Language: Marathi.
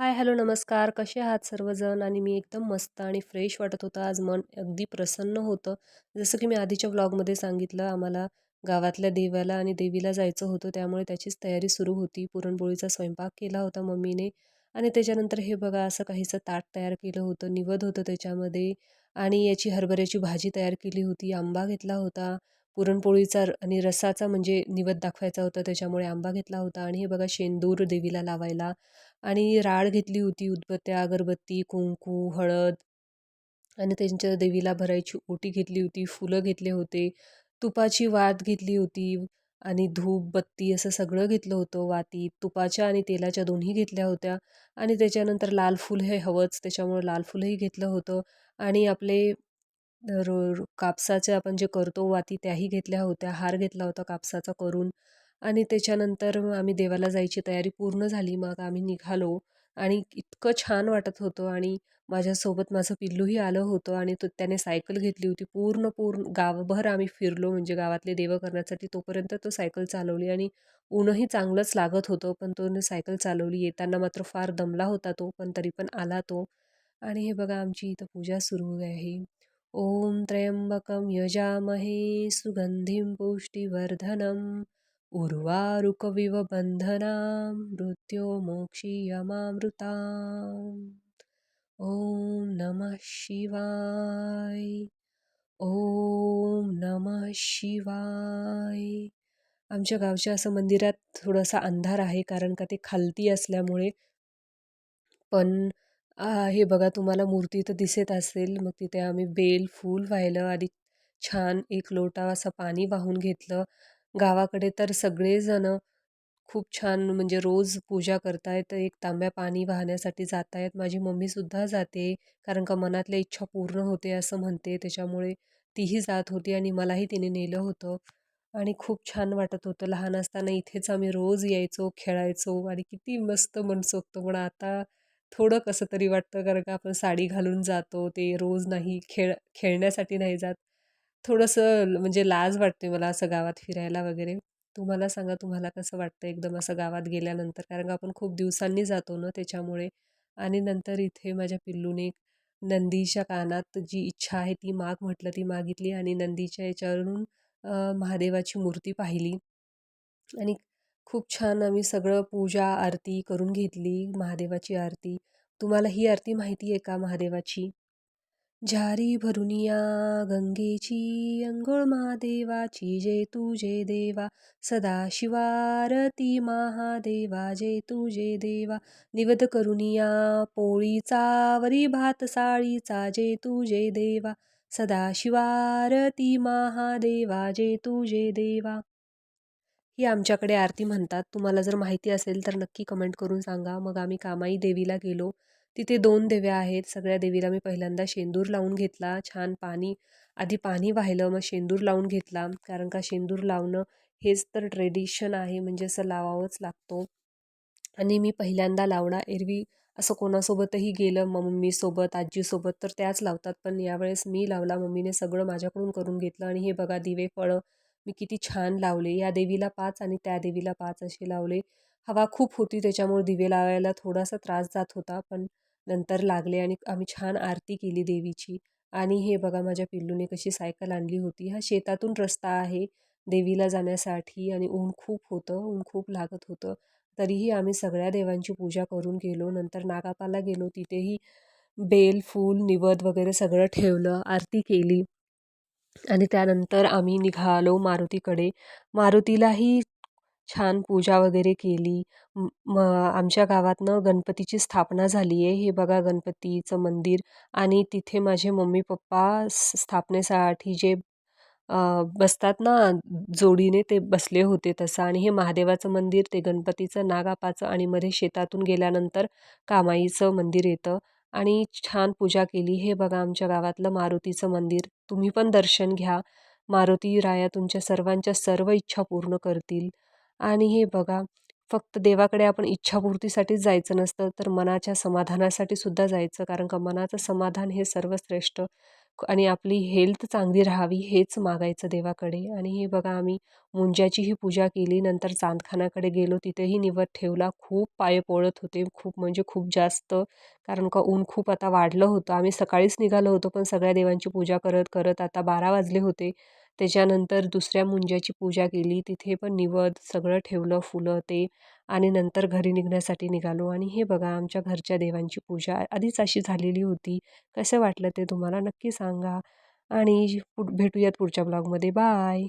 हाय, हॅलो, नमस्कार. कसे आहात सर्वजण? आणि मी एकदम मस्त आणि फ्रेश वाटत होतं. आज मन अगदी प्रसन्न होतं. जसं की मी आधीच्या व्लॉगमध्ये सांगितलं, आम्हाला गावातल्या देवाला आणि देवीला जायचं होतं, त्यामुळे त्याचीच तयारी सुरू होती. पुरणपोळीचा स्वयंपाक केला होता मम्मीने आणि त्याच्यानंतर हे बघा असं काहीसं ताट तयार केलं होतं, निवद होतं त्याच्यामध्ये आणि याची हरभऱ्याची भाजी तयार केली होती, आंबा घेतला होता, पुरणपोळीचा आणि रसाचा म्हणजे निवद दाखवायचा होता, त्याच्यामुळे आंबा घेतला होता. आणि हे बघा शेंदूर देवीला लावायला. आणि राळ घेतली होती, उदबत्त्या, अगरबत्ती, कुंकू, हळद. आणि त्यांच्या देवीला भरायची ओटी घेतली होती, फुलं घेतले होते, तुपाची वात घेतली होती आणि धूप बत्ती असं सगळं घेतलं होतं वाती. तुपाच्या आणि तेलाच्या दोन्ही घेतल्या होत्या. आणि त्याच्यानंतर लाल फूल हे हवंच त्याच्यामुळं लाल फुलंही घेतलं होतं. आणि आपले रो कापसाचे आपण जे करतो वाती त्याही घेतल्या होत्या हार घेतला होता कापसाचा करून आणि त्याच्यानंतर आम्ही देवाला जायची तयारी पूर्ण झाली. मग आम्ही निघालो आणि इतकं छान वाटत होतं आणि माझ्यासोबत माझं पिल्लूही आलं होतं आणि तो त्याने सायकल घेतली होती. पूर्ण पूर्ण गावभर आम्ही फिरलो म्हणजे गावातले देवं करण्यासाठी तोपर्यंत तो सायकल चालवली आणि ऊनही चांगलंच लागत होतं पण तो सायकल चालवली. येताना मात्र फार दमला होता तो पण तरी पण आला तो. आणि हे बघा आमची इथं पूजा सुरू आहे. ॐ त्र्यम्बकं यजामहे सुगन्धिं पुष्टिवर्धनम् उर्वारुकविव बंधना मृत्युमोक्षीयमामृता ॐ नमः शिवाय ॐ नमः शिवाय। आमच्या गावच्या असं मंदिरात थोडासा अंधार आहे कारण का ते खालती असल्यामुळे पण हे बघा तुम्हाला मूर्ती तर दिसत असेल. मग तिथे आम्ही बेल फूल वाहिलं आणि छान एक लोटा असं पाणी वाहून घेतलं. गावाकडे तर सगळेजण खूप छान म्हणजे रोज पूजा करतायत एक तांब्या पाणी वाहण्यासाठी जात आहेत माझी मम्मीसुद्धा जाते कारण का मनातल्या इच्छा पूर्ण होते असं म्हणते. त्याच्यामुळे तीही जात होती आणि मलाही तिने नेलं होतं. आणि खूप छान वाटत होतं. लहान असताना इथेच आम्ही रोज यायचो खेळायचो आणि किती मस्त मनसोक्त. पण आता थोडं कसं तरी वाटतं कारण का आपण साडी घालून जातो ते रोज नाही खेळ खेळण्यासाठी नाही जात. थोडंसं म्हणजे लाज वाटते मला असं गावात फिरायला वगैरे. तुम्हाला सांगा तुम्हाला कसं वाटतं एकदम असं गावात गेल्यानंतर? कारण का आपण खूप दिवसांनी जातो ना त्याच्यामुळे. आणि नंतर इथे माझ्या पिल्लूने नंदीच्या कानात जी इच्छा आहे ती माग म्हटलं ती मागितली आणि नंदीच्या याच्यावरून महादेवाची मूर्ती पाहिली. आणि खूप छान आम्ही सगळं पूजा आरती करून घेतली महादेवाची आरती. तुम्हाला ही आरती माहिती आहे का महादेवाची? झारी भरुनिया गंगेची अंघोळ महादेवाची जे तुझे देवा सदा शिवारती महादेवा जे तुझे देवा. निवद करुनिया पोळीचा वरी भात साळीचा जे तुझे देवा सदा शिवारती महादेवा जे तुझे देवा. ही आमच्याकडे आरती म्हणतात. तुम्हाला जर माहिती असेल तर नक्की कमेंट करून सांगा. मग आम्ही कामाई देवीला गेलो. तिथे दोन देव्या आहेत. सगळ्या देवीला मी पहिल्यांदा शेंदूर लावून घेतला. छान पाणी आधी पाणी वाहिलं मग शेंदूर लावून घेतला. कारण का शेंदूर लावणं हेच तर ट्रेडिशन आहे. म्हणजे असं लावावंच लागतो. आणि मी पहिल्यांदा लावणा एरवी असं कोणासोबतही गेलं मम्मीसोबत आजीसोबत तर त्याच लावतात. पण यावेळेस मी लावला. मम्मीने सगळं माझ्याकडून करून घेतलं. आणि हे बघा दिवे फळं मी किती छान लावले. या देवीला पाच आणि त्या देवीला पाच असे लावले. हवा खूप होती त्याच्यामुळे दिवे लावायला थोडासा त्रास जात होता पण नंतर लागले आणि आम्ही छान आरती केली देवीची. आणि हे बघा माझ्या पिल्लूने कशी सायकल आणली होती. हा शेतातून रस्ता आहे देवीला जाण्यासाठी आणि ऊन खूप होतं ऊन खूप लागत होतं. तरीही आम्ही सगळ्या देवांची पूजा करून गेलो. नंतर नागापाला गेलो. तिथेही बेल फूल निवद वगैरे सगळं ठेवलं आरती केली. आणि त्यानंतर आम्ही निघालो मारुतीकडे. मारुतीलाही छान पूजा वगैरे केली. म आमच्या गावातनं गणपतीची स्थापना झाली आहे हे बघा गणपतीचं मंदिर. आणि तिथे माझे मम्मी पप्पा स्थापनेसाठी जे बसतात ना जोडीने ते बसले होते तसं. आणि हे महादेवाचं मंदिर ते गणपतीचं नागापाचं आणि मध्ये शेतातून गेल्यानंतर कामाईचं मंदिर येतं. आणि छान पूजा केली. हे बघा आमच्या गावातलं मारुतीचं मंदिर. तुम्ही पण दर्शन घ्या. मारुती राया तुमच्या सर्वांच्या सर्व इच्छा पूर्ण करतील. आणि हे बघा फक्त देवाकडे आपण इच्छापूर्तीसाठीच जायचं नसतं तर मनाच्या समाधानासाठी सुद्धा जायचं. कारण का मनाचं समाधान हे सर्वश्रेष्ठ. आणि आपली हेल्थ चांगली राहावी हेच मागायचं देवाकडे. आणि हे बघा आम्ही मुंज्याचीही पूजा केली नंतर चांदखानाकडे गेलो तिथेही निवद ठेवला. खूप पाय पोळत होते खूप म्हणजे खूप जास्त कारण का ऊन खूप आता वाढलं होतं. आम्ही सकाळीच निघालो होतो पण सगळ्या देवांची पूजा करत करत आता बारा वाजले होते. त्याच्यानंतर दुसऱ्या मुंजाची पूजा केली. तिथे पण निवद सगळं ठेवलं फुलं ते आणि नंतर घरी निघण्यासाठी निघालो. आणि हे बघा आमच्या घरच्या देवांची पूजा आधीच अशी झालेली होती. कसं वाटलं ते तुम्हाला नक्की सांगा. आणि भेटूयात पुढच्या ब्लॉगमध्ये. बाय!